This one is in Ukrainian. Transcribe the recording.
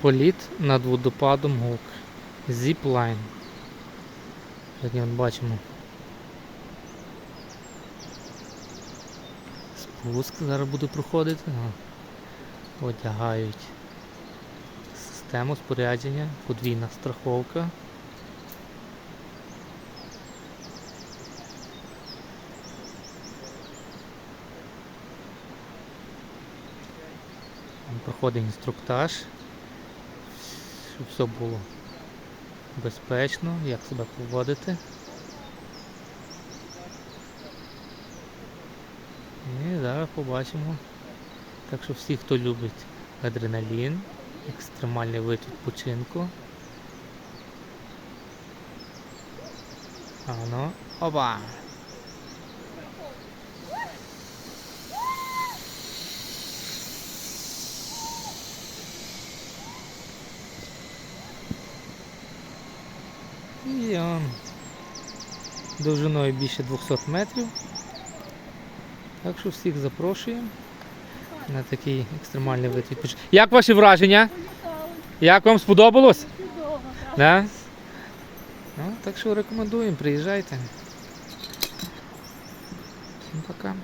Політ над водопадом Гук. Зіплайн. Як ми бачимо. Спуск зараз буде проходити. Одягають систему спорядження, подвійна страховка. Проходить інструктаж, щоб все було безпечно, як себе поводити. І зараз побачимо. Так що всі, хто любить адреналін, екстремальний вид відпочинку. А ну, опа! І он довжиною більше 200 метрів. Так що всіх запрошуємо на такий екстремальний вид відпочинку. Як ваші враження? Як вам сподобалось? Да? Ну, так що рекомендуємо, приїжджайте. Всім пока.